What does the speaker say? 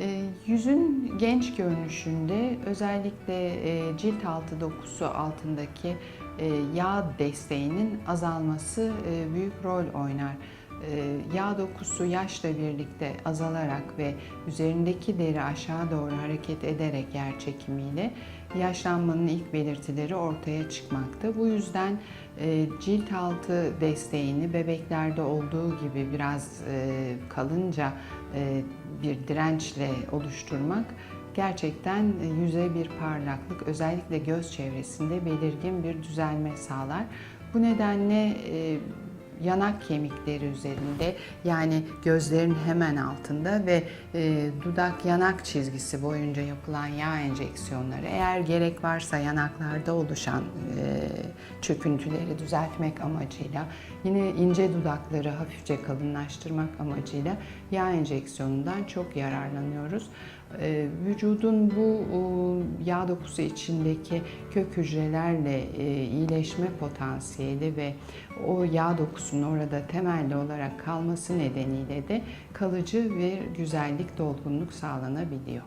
E, yüzün genç görünüşünde özellikle e, cilt altı dokusu altındaki e, yağ desteğinin azalması e, büyük rol oynar. E, yağ dokusu yaşla birlikte azalarak ve üzerindeki deri aşağı doğru hareket ederek yer çekimiyle yaşlanmanın ilk belirtileri ortaya çıkmakta. Bu yüzden e, cilt altı desteğini bebeklerde olduğu gibi biraz e, kalınca e, bir dirençle oluşturmak gerçekten yüze bir parlaklık, özellikle göz çevresinde belirgin bir düzelme sağlar. Bu nedenle yanak kemikleri üzerinde yani gözlerin hemen altında ve e, dudak yanak çizgisi boyunca yapılan yağ enjeksiyonları eğer gerek varsa yanaklarda oluşan e, çöküntüleri düzeltmek amacıyla yine ince dudakları hafifçe kalınlaştırmak amacıyla yağ enjeksiyonundan çok yararlanıyoruz. E, vücudun bu e, yağ dokusu içindeki kök hücrelerle e, iyileşme potansiyeli ve o yağ dokusunun orada temelli olarak kalması nedeniyle de kalıcı bir güzellik, dolgunluk sağlanabiliyor.